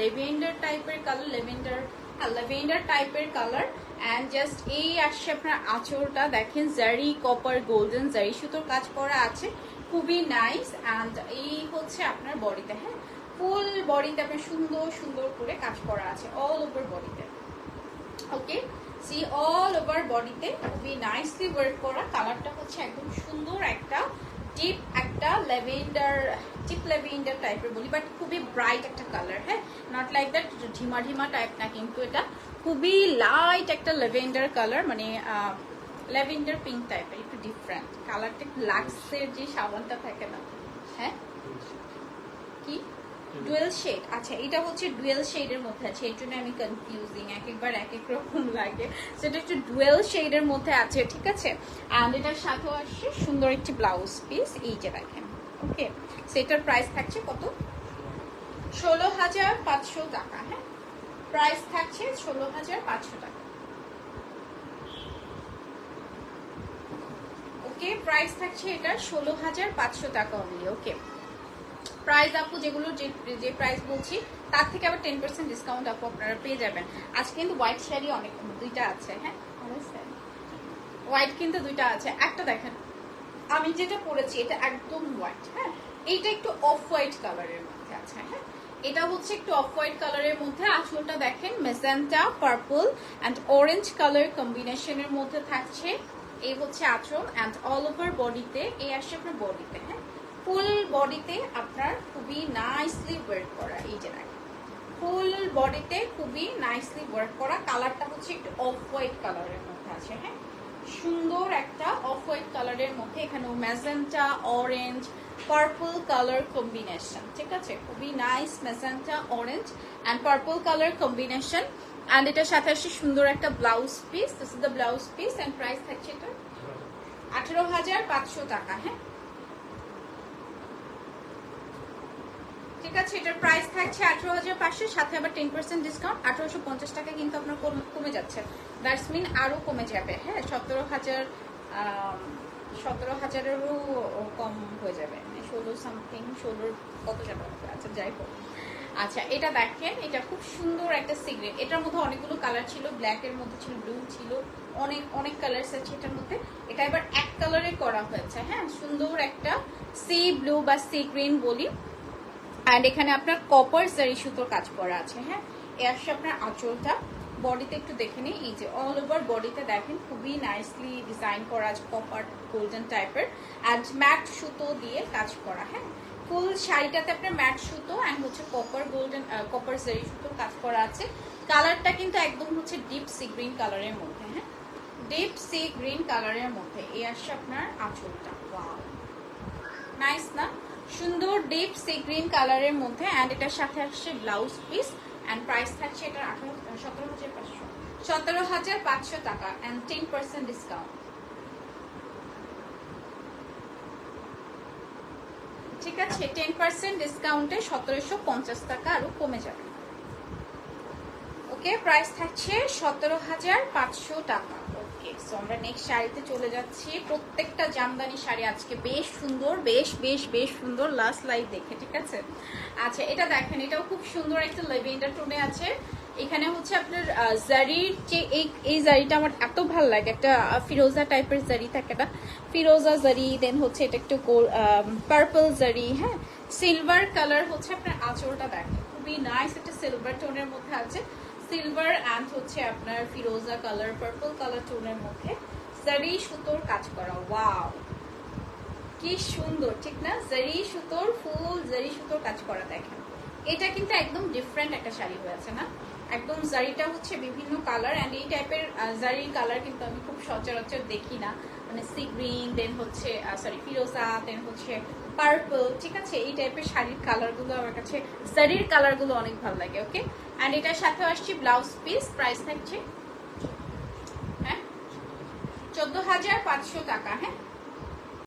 Lavender টাইপের colour lavender lavender টাইপের colour and just এই আসছে আপনার আঁচলটা। দেখেন জারি কপার গোল্ডেন জারি সুতোর কাজ করা আছে। খুবই নাইস অ্যান্ড এই হচ্ছে আপনার বডিতে হ্যাঁ ফুল বডিতে আপনার সুন্দর সুন্দর করে কাজ করা আছে অল ওভার বডিতে। ওকে সি অল ওভার বডিতে খুবই নাইসলি ওয়ার্ক করা। কালারটা হচ্ছে একদম সুন্দর একটা ডিপ একটা লেভেন্ডার ডিপ লেভেন্ডার টাইপের বলি বাট খুবই ব্রাইট একটা কালার হ্যাঁ? নট লাইক দ্যাট ঢিমা ঢিমা টাইপ না কিন্তু এটা। খুবই লাইট একটা লেভেন্ডার কালার মানে লেভেন্ডার পিঙ্ক টাইপের একটু ডিফারেন্ট কালারটা লাক্সের যে সাবানটা থাকে না হ্যাঁ? কি? ডুয়েল শেড আচ্ছা এটা হচ্ছে ডুয়েল শেডের মধ্যে আছে এর জন্য আমি কনফিউজিং এক একবার এক এক রকম লাগে। সেটা একটু ডুয়েল শেডের মধ্যে আছে, ঠিক আছে? অ্যান্ড এটার সাথেও আসছে সুন্দর একটি ব্লাউজ পিস এই যে দেখেন ওকে সেটার প্রাইস থাকছে কত? ষোলো হাজার পাঁচশো টাকা হ্যাঁ? প্রাইস থাকছে ষোলো হাজার পাঁচশো টাকা। ওকে প্রাইস থাকছে এটা ষোলো হাজার পাঁচশো টাকা অনলি ওকে প্রাইস আপু, যেগুলো যে যে প্রাইস বলছি, তার থেকে আবার টেন পার্সেন্ট ডিসকাউন্ট আপু আপনারা পেয়ে যাবেন। আজ কিন্তু হোয়াইট শাড়ি অনেক, দুইটা আছে হ্যাঁ? হোয়াইট কিন্তু দুইটা আছে। একটা দেখেন, আমি যেটা পরেছি, এটা একদম হোয়াইট হ্যাঁ? এইটা একটু অফ হোয়াইট কালারের মধ্যে আছে হ্যাঁ? এটা হচ্ছে একটু অফ হোয়াইট কালারের মধ্যে। আঁচলটা দেখেন magenta purple and orange colour কম্বিনেশনের মধ্যে থাকছে। এই হচ্ছে আঁচল অ্যান্ড অল ওভার বডিতে এই আসছে আপনার বডিতে হ্যাঁ? ফুল বডিতে আপনার খুবই নাইসলি ওয়ার্ক করা, এই যে দেখেন। ফুল বডিতে খুবই নাইসলি ওয়ার্ক করা। কালারটা হচ্ছে একটু অফ হোয়াইট কালারের মধ্যে আছে হ্যাঁ? সুন্দর একটা অফ হোয়াইট কালারের মধ্যে এখানে magenta orange purple colour combination ঠিক আছে? খুবই nice magenta orange and purple colour combination and এটার সাথে আসছে সুন্দর একটা blouse piece this is the blouse piece and price থাকছে এটা আঠেরো হাজার পাঁচশো টাকা হ্যাঁ? ঠিক আছে, এটার প্রাইস থাকছে আঠারো হাজার পাঁচশো, সাথে আবার টেন পার্সেন্ট ডিসকাউন্ট আঠারোশো পঞ্চাশ টাকা কিন্তু আপনার কমে যাচ্ছে। দ্যাটস মিন আরও কমে যাবে। হ্যাঁ সতেরো হাজার সতেরো হাজারেরও কম হয়ে যাবে। মানে ষোলো সামথিং ষোলোর কত যাবে? আচ্ছা যাই হোক। আচ্ছা এটা দেখেন, এটা খুব সুন্দর একটা সিগারেট এটার মধ্যে অনেকগুলো কালার ছিল। ব্ল্যাক এর মধ্যে ছিল ব্লু ছিল। অনেক অনেক কালার আছে এটার মধ্যে। এটা এবার এক কালারে করা হয়েছে। হ্যাঁ সুন্দর একটা সি ব্লু বা সি গ্রিন বলি। অ্যান্ড এখানে আপনার কপার জারি সুতোর কাজ করা আছে হ্যাঁ? এ আসছে আপনার আঁচলটা। বডিতে একটু দেখে নিই। এই যে অল ওভার বডিতে দেখেন, খুবই নাইসলি ডিজাইন করা আছে কপার গোল্ডেন টাইপের অ্যান্ড ম্যাট সুতো দিয়ে কাজ করা হ্যাঁ? ফুল শাড়িটাতে আপনার ম্যাট সুতো অ্যান্ড হচ্ছে কপার গোল্ডেন কপার জারি সুতোর কাজ করা আছে। কালারটা কিন্তু একদম হচ্ছে ডিপ সি গ্রিন কালারের মধ্যে হ্যাঁ? ডিপ সি গ্রিন কালারের মধ্যে। এই আসছে আপনার আঁচলটা। নাইস না? সুন্দর ডিপ সি গ্রিন কালারের মধ্যে অ্যান্ড এটার সাথে আসছে ব্লাউজ পিস অ্যান্ড প্রাইস থাকছে এটার আঠারো, সতেরো হাজার পাঁচশো। সতেরো হাজার পাঁচশো টাকা অ্যান্ড টেন পার্সেন্ট ডিসকাউন্ট ঠিক আছে টেন পার্সেন্ট ডিসকাউন্টে সতেরোশো পঞ্চাশ টাকা আরও কমে যাবে। ওকে প্রাইস থাকছে সতেরো হাজার পাঁচশো টাকা। আমরা নেক্সট শাড়িতে চলে যাচ্ছি। প্রত্যেকটা জামদানি শাড়ি আজকে বেশ সুন্দর, বেশ বেশ বেশ সুন্দর লাস্ট দেখে, ঠিক আছে? আচ্ছা এটা দেখেন, এটাও খুব সুন্দর একটা লেভেন্ডার টোনে আছে। এখানে হচ্ছে আপনার জারির যে এই জারিটা আমার এত ভালো লাগে, একটা ফিরোজা টাইপের জারি থাকে ফিরোজা জারি দেন হচ্ছে এটা একটু পার্পল জারি হ্যাঁ? সিলভার কালার হচ্ছে আপনার আঁচলটা দেখেন। খুবই নাইস একটা সিলভার টোনের মধ্যে আছে। সিলভার অ্যান্ড হচ্ছে আপনার ফিরোজা কালার পার্পল কালার টোনের মধ্যে জারি সুতোর কাজ করা। ওয়াও কি সুন্দর, ঠিক না? জারি সুতোর ফুল জারি সুতোর কাজ করা দেখেন। এটা কিন্তু একদম ডিফারেন্ট একটা শাড়ি হয়েছে না? একদম জারিটা হচ্ছে বিভিন্ন কালার অ্যান্ড এই টাইপের জারির কালার কিন্তু আমি খুব সচরাচর দেখি না। মানে সি গ্রিন দেন হচ্ছে সরি ফিরোজা দেন হচ্ছে পার্পল ঠিক আছে? এই টাইপের শাড়ির কালারগুলো আমার কাছে জারির কালারগুলো অনেক ভালো লাগে ওকে অ্যান্ড এটার সাথে আসছি ব্লাউজ পিস প্রাইস থাকছে হ্যাঁ? চোদ্দ হাজার পাঁচশো টাকা হ্যাঁ?